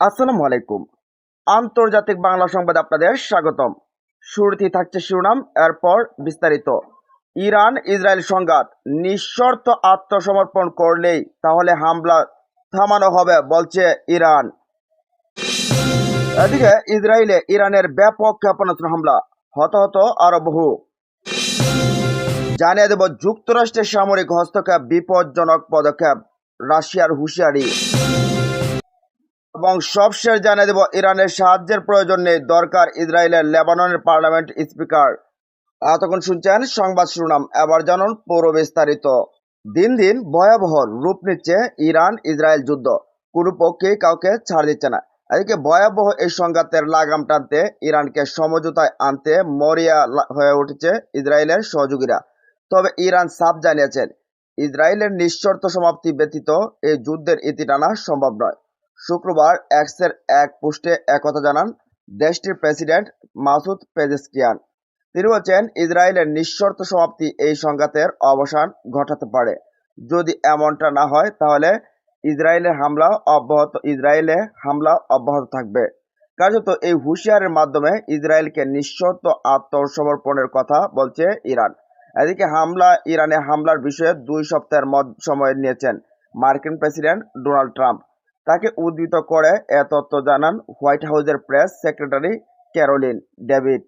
আসসালামু আলাইকুম। আন্তর্জাতিক বাংলা সংবাদ আপনাদের স্বাগতম। শুরুতেই থাকছে শিরোনাম, এরপর বিস্তারিত। ইরান, ইসরায়েল সংঘাত, নিঃশর্ত আত্মসমর্পণ করলেই তাহলে হামলা থামানো হবে, বলছে ইরান। এদিকে ইসরায়েলে ইরানের ব্যাপক ক্ষেপণাস্ত্র হামলা, হতাহত আরও বহু। জানিয়ে দেব যুক্তরাষ্ট্রের সামরিক হস্তক্ষেপ, বিপজ্জনক পদক্ষেপ, রাশিয়ার হুঁশিয়ারি। এবং সবশেষ জানিয়ে দেব, ইরানের সাহায্যের প্রয়োজন নেই। দরকার ইসরায়েলের লেবাননের পার্লামেন্ট স্পিকার। এতক্ষণ শুনছেন সংবাদ শিরোনাম। এবার জানুন পুরো বিস্তারিত। দিন দিন ভয়াবহ রূপ নিচ্ছে ইরান ইসরায়েল যুদ্ধ। কোনো পক্ষেই কাউকে ছাড় দিচ্ছে না। এদিকে ভয়াবহ এই সংঘাতের লাগাম টানতে ইরানকে সমঝোতায় আনতে মরিয়া হয়ে উঠেছে ইসরায়েলের সহযোগীরা। তবে ইরান সাফ জানিয়েছেন ইসরায়েলের নিঃশর্ত সমাপ্তি ব্যতীত এই যুদ্ধের ইতি টানা সম্ভব নয়। শুক্রবার এক্সের এক পোস্টে একথা জানান দেশটির প্রেসিডেন্ট মাসুদ পেজেস্কিয়ান। তিনি বলছেন, ইসরায়েলের নিঃশর্ত সমাপ্তি এই সংঘাতের অবসান ঘটাতে পারে। যদি এমনটা না হয়, তাহলে ইসরায়েলের হামলা অব্যাহত, ইসরায়েলে হামলা অব্যাহত থাকবে। কার্যত এই হুঁশিয়ারের মাধ্যমে ইসরায়েলকে নিঃশর্ত আত্মসমর্পণের কথা বলছে ইরান। এদিকে হামলা, ইরানে হামলার বিষয়ে দুই সপ্তাহের সময় নিয়েছেন মার্কিন প্রেসিডেন্ট ডোনাল্ড ট্রাম্প। তাকে উদ্ধৃত করে এ তথ্য জানান হোয়াইট হাউসের প্রেস সেক্রেটারি ক্যারোলিন ডেভিড।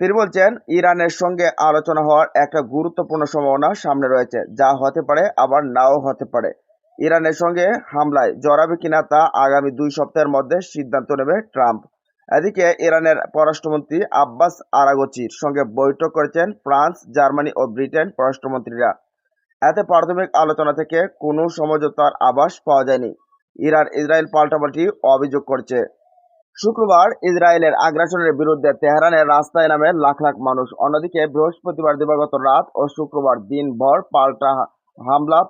তিনি বলছেন, ইরানের সঙ্গে আলোচনা হওয়ার একটা গুরুত্বপূর্ণ সম্ভাবনা সামনে রয়েছে, যা হতে পারে, আবার নাও হতে পারে। ইরানের সঙ্গে হামলায় জড়াবে কিনা তা আগামী দুই সপ্তাহের মধ্যে সিদ্ধান্ত নেবে ট্রাম্প। এদিকে ইরানের পররাষ্ট্রমন্ত্রী আব্বাস আরাগচির সঙ্গে বৈঠক করেছেন ফ্রান্স, জার্মানি ও ব্রিটেন পররাষ্ট্রমন্ত্রীরা। এতে প্রাথমিক আলোচনা থেকে কোনো সমঝোতার আভাস পাওয়া যায়নি। ইরান ইসরায়েল পাল্টাপাল্টি অভিযোগ করছে। শুক্রবার ইসরায়েলের আগ্রাসনের বিরুদ্ধে তেহরানের রাস্তায় নামে লাখ লাখ মানুষ, অন্যদিকে বৃহস্পতিবার দিবাগত রাত ও শুক্রবার দিনভর পাল্টা হামলা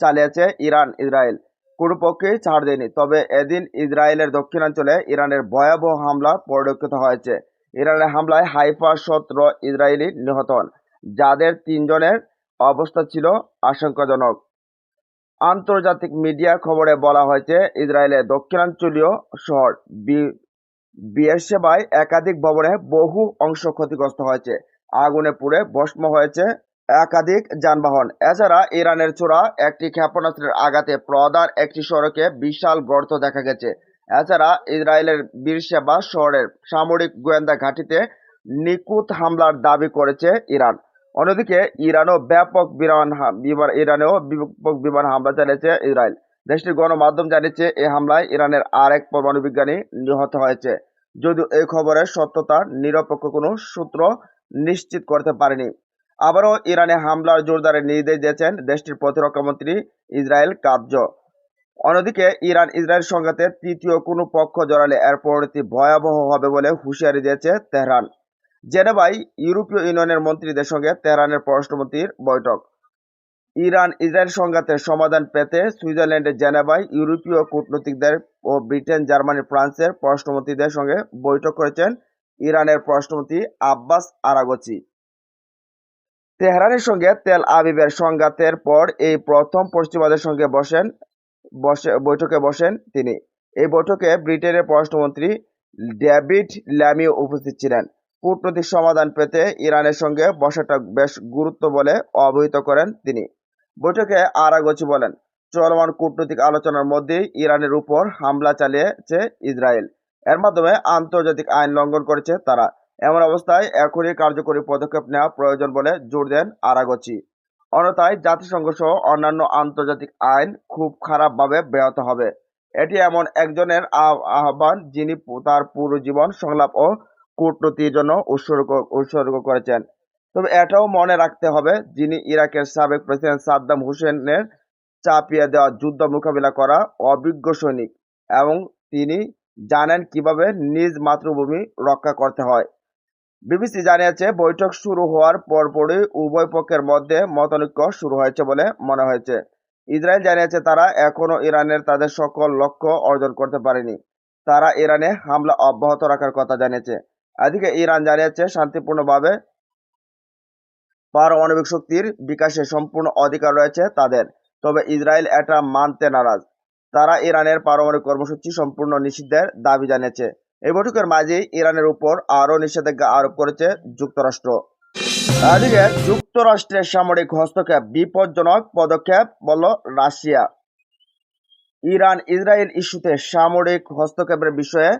চালিয়েছে ইরান ইসরায়েল। কোনো পক্ষেই ছাড় দেয়নি। তবে এদিন ইসরায়েলের দক্ষিণাঞ্চলে ইরানের ভয়াবহ হামলা পরিলক্ষিত হয়েছে। ইরানের হামলায় হাইফা সতেরো ইসরায়েলি নিহত হন, যাদের তিনজনের অবস্থা ছিল আশঙ্কাজনক। আন্তর্জাতিক মিডিয়া খবরে বলা হয়েছে ইসরায়েলের দক্ষিণাঞ্চলীয় শহর বি- বিয়েরশেবায় একাধিক ভবনে বহু অংশ ক্ষতিগ্রস্ত হয়েছে। আগুনে পুড়ে ভস্ম হয়েছে একাধিক যানবাহন। এছাড়া ইরানের ছোড়া একটি ক্ষেপণাস্ত্রের আঘাতে প্রদার একটি সড়কে বিশাল গর্ত দেখা গেছে। এছাড়া ইসরায়েলের বীরসেবা শহরের সামরিক গোয়েন্দা ঘাঁটিতে নিখুঁত হামলার দাবি করেছে ইরান। অন্যদিকে ইরানও ব্যাপক বিমান বিমান ইরানেও ব্যাপক বিমান হামলা চালিয়েছে ইসরায়েল। দেশটির গণমাধ্যম জানিয়েছে এই হামলায় ইরানের আরেক পরমাণু বিজ্ঞানী নিহত হয়েছে। যদিও এই খবরের সত্যতা নিরপেক্ষ কোনো সূত্র নিশ্চিত করতে পারেনি। আবারও ইরানে হামলার জোরদারের নির্দেশ দিয়েছেন দেশটির প্রতিরক্ষা মন্ত্রী ইসরায়েল কাবজ অন্যদিকে ইরান ইসরায়েল সংঘাতে তৃতীয় কোনো পক্ষ জড়ালে এর পরিণতি ভয়াবহ হবে বলে হুঁশিয়ারি দিয়েছে তেহরান। জেনেভায় ইউরোপীয় ইউনিয়নের মন্ত্রীদের সঙ্গে তেহরানের পররাষ্ট্রমন্ত্রীর বৈঠক। ইরান ইসরায়েল সংঘাতের সমাধান পেতে সুইজারল্যান্ডের জেনেভায় ইউরোপীয় কূটনীতিকদের ও ব্রিটেন, জার্মানি, ফ্রান্সের পররাষ্ট্রমন্ত্রীদের সঙ্গে বৈঠক করেছেন ইরানের পররাষ্ট্রমন্ত্রী আব্বাস আরাগচি। তেহরানের সঙ্গে তেল আবিবের সংঘাতের পর এই প্রথম পশ্চিমাদের সঙ্গে বসেন, বসে, বৈঠকে বসেন তিনি। এই বৈঠকে ব্রিটেনের পররাষ্ট্রমন্ত্রী ডেভিড ল্যামিও উপস্থিত ছিলেন। কূটনৈতিক সমাধান পেতে ইরানের সঙ্গে বসাটা বেশ গুরুত্ব বলে অবহিত করেন তিনি। বৈঠকে আরাগচি বলেন, চলমান কূটনৈতিক আলোচনার মধ্যেই ইরানের উপর হামলা চালিয়েছে ইসরায়েল। এর মাধ্যমে আন্তর্জাতিক আইন লঙ্ঘন করেছে তারা। এমন অবস্থায় এখনই কার্যকরী পদক্ষেপ নেওয়া প্রয়োজন বলে জোর দেন আরাগচি। অন্যথায় জাতিসংঘ সহ অন্যান্য আন্তর্জাতিক আইন খুব খারাপভাবে ব্যাহত হবে। এটি এমন একজনের আহ্বান যিনি তার পুরো জীবন সংলাপ ও কূটনীতির জন্য উৎসর্গ উৎসর্গ করেছেন। তবে এটাও মনে রাখতে হবে যিনি ইরাকের সাবেক প্রেসিডেন্ট সাদ্দাম হুসেনের চাপিয়ে দেওয়া যুদ্ধ মোকাবিলা করা অভিজ্ঞ সৈনিক এবং তিনি জানেন কীভাবে নিজ মাতৃভূমি রক্ষা করতে হয়। বিবিসি জানিয়েছে, বৈঠক শুরু হওয়ার পরপরই উভয় পক্ষের মধ্যে মতানৈক্য শুরু হয়েছে বলে মনে হয়েছে। ইসরায়েল জানিয়েছে, তারা এখনও ইরানের তাদের সকল লক্ষ্য অর্জন করতে পারেনি। তারা ইরানে হামলা অব্যাহত রাখার কথা জানিয়েছে। এদিকে ইরান জানিয়েছে শান্তিপূর্ণভাবে পারমাণবিক শক্তির বিকাশে সম্পূর্ণ অধিকার রয়েছে তাদের। তবে ইসরায়েল এটা মানতে নারাজ। তারা ইরানের পারমাণবিক কর্মসূচি সম্পূর্ণ নিষিদ্ধের দাবি জানিয়েছে। এই বৈঠকের মাঝেই ইরানের উপর আরও নিষেধাজ্ঞা আরোপ করেছে যুক্তরাষ্ট্র। এদিকে যুক্তরাষ্ট্রের সামরিক হস্তক্ষেপ বিপজ্জনক পদক্ষেপ বলল রাশিয়া। ইরান ইসরায়েল ইস্যুতে সামরিক হস্তক্ষেপের বিষয়ে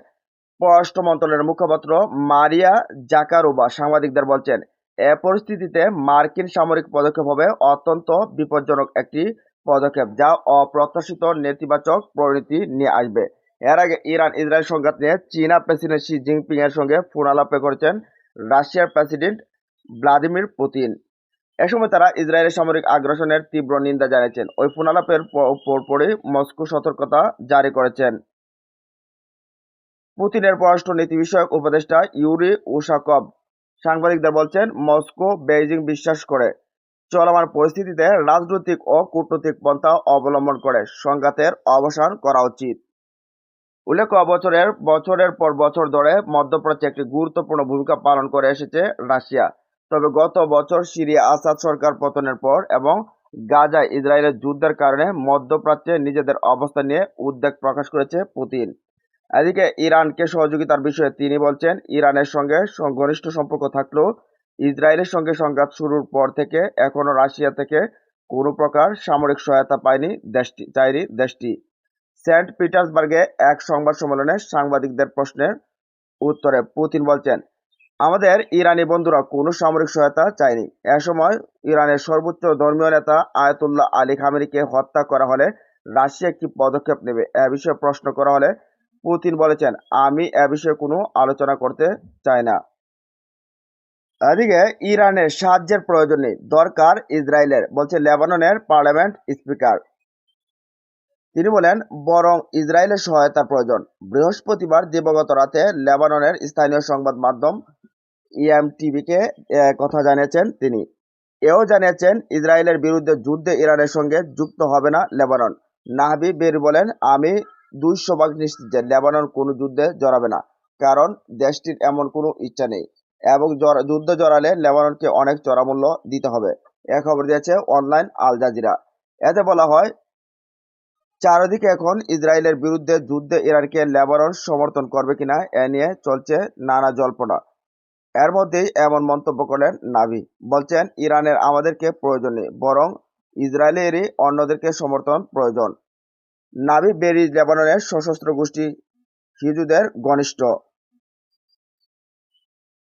পররাষ্ট্র মন্ত্রণালয়ের মুখপাত্র মারিয়া জাকারোবা সাংবাদিকদের বলছেন, এ পরিস্থিতিতে মার্কিন সামরিক পদক্ষেপ হবে অত্যন্ত বিপজ্জনক একটি পদক্ষেপ যা অপ্রত্যাশিত নেতিবাচক পরিণতি নিয়ে আসবে। এর আগে ইরান ইসরায়েল সংঘাত নিয়ে চীনা প্রেসিডেন্ট শি জিনপিং এর সঙ্গে ফোন আলাপে করেছেন রাশিয়ার প্রেসিডেন্ট ভ্লাদিমির পুতিন। এ সময় তারা ইসরায়েলের সামরিক আগ্রাসনের তীব্র নিন্দা জানিয়েছেন। ওই ফোন আলাপের প- পরপরই মস্কো সতর্কতা জারি করেছেন। পুতিনের পররাষ্ট্র নীতি বিষয়ক উপদেষ্টা ইউরি উশাকভ সাংবাদিকদের বলছেন, মস্কো বেইজিং বিশ্বাস করে। চলমান পরিস্থিতিতে রাজনৈতিক ও কূটনৈতিক পন্থা অবলম্বন করে। সংঘাতের অবসান করা উচিত। উল্লেখ্য, বছরের বছরের পর বছর ধরে মধ্যপ্রাচ্যে একটি গুরুত্বপূর্ণ ভূমিকা পালন করে এসেছে রাশিয়া। তবে গত বছর সিরিয়া আসাদ সরকার পতনের পর এবং গাজায় ইসরায়েলের যুদ্ধের কারণে মধ্যপ্রাচ্যে নিজেদের অবস্থান নিয়ে উদ্বেগ প্রকাশ করেছে পুতিন। এদিকে ইরানকে সহযোগিতার বিষয়ে তিনি বলছেন, ইরানের সঙ্গে ঘনিষ্ঠ সম্পর্ক থাকলেও ইসরায়েলের সঙ্গে সংঘাত শুরুর পর থেকে এখনও রাশিয়া থেকে কোনো প্রকার সামরিক সহায়তা পায়নি দেশটি চাইনি দেশটি। সেন্ট পিটার্সবার্গে এক সংবাদ সম্মেলনে সাংবাদিকদের প্রশ্নের উত্তরে পুতিন বলছেন, আমাদের ইরানি বন্ধুরা কোনো সামরিক সহায়তা চায়নি। এ সময় ইরানের সর্বোচ্চ ধর্মীয় নেতা আয়াতুল্লাহ আলী খামেরিকে হত্যা করা হলে রাশিয়া কি পদক্ষেপ নেবে এ বিষয়ে প্রশ্ন করা হলে পুতিন বলেছেন, আমি এ বিষয়ে কোনো আলোচনা করতে চাই না। এদিকে ইরানের সাহায্যের প্রয়োজন নেই। দরকার ইসরায়েলের, বলছে লেবাননের পার্লামেন্ট স্পিকার। তিনি বলেন, বরং ইসরায়েলের সহায়তার প্রয়োজন। বৃহস্পতিবার দিবগত রাতে লেবাননের স্থানীয় সংবাদ মাধ্যম ইএমটিভিকে কথা জানিয়েছেন তিনি। এও জানিয়েছেন, ইসরায়েলের বিরুদ্ধে যুদ্ধে ইরানের সঙ্গে যুক্ত হবে না লেবানন। নাহবি বের বলেন, আমি দুইশো ভাগ নিশ্চিত যে লেবানন কোনো যুদ্ধে জড়াবে না, কারণ দেশটির এমন কোনো ইচ্ছা নেই এবং যুদ্ধ জড়ালে লেবাননকে অনেক চড়া মূল্য দিতে হবে। এ খবর দিয়েছে অনলাইন আল জাজিরা। এতে বলা হয়, চারদিকে এখন ইসরায়েলের বিরুদ্ধে যুদ্ধে ইরানকে লেবানন সমর্থন করবে কিনা এ নিয়ে চলছে নানা জল্পনা। এর মধ্যেই এমন মন্তব্য করলেন নাভি। বলছেন, ইরানের আমাদেরকে প্রয়োজন নেই, বরং ইসরায়েলেরই অন্যদেরকে সমর্থন প্রয়োজন। নাভি বেরি লেবাননের সশস্ত্র গোষ্ঠী হিজুদের ঘনিষ্ঠ।